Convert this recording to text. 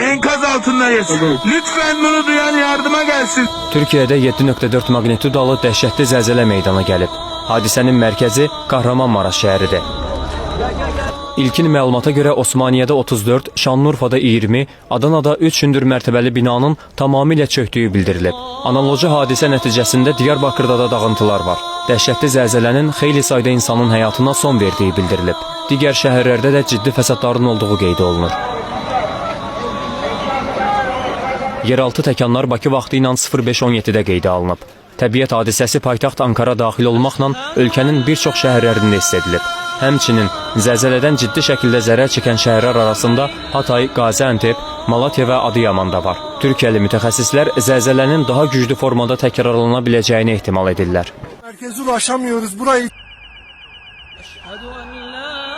Enkaz altındayız. Lütfen bunu duyan yardıma gelsin. Türkiyədə 7.4 magnitudalı dəhşətli zəlzələ meydana gəlib. Hadisənin mərkəzi Kahramanmaraş şəhəridir. İlkin məlumata görə Osmaniyədə 34, Şanlıurfada 20, Adanada 3 hündür mərtəbəli binanın tamamilə çökdüyü bildirilib. Analoji hadisə nəticəsində Diyarbakırda da dağıntılar var. Dəhşətli zəlzələnin xeyli sayda insanın həyatına son verdiyi bildirilib. Digər şəhərlərdə də ciddi fəsadların olduğu qeyd olunur. Yeraltı təkanlar Bakı vaxtı ilə 05.17-də qeydə alınıb. Təbiət hadisəsi paytaxt Ankara daxil olmaqla ölkənin bir çox şəhərlərində hiss edilib. Həmçinin zəlzələdən ciddi şəkildə zərər çəkən şəhərlər arasında Hatay, Qaziantep, Malatya və Adıyaman da var. Türkiyəli mütəxəssislər zəlzələnin daha güclü formada təkrarlana biləcəyini ehtimal edirlər. Mərkəzi ulaşamıyoruz. Burayı Əşhədu ən la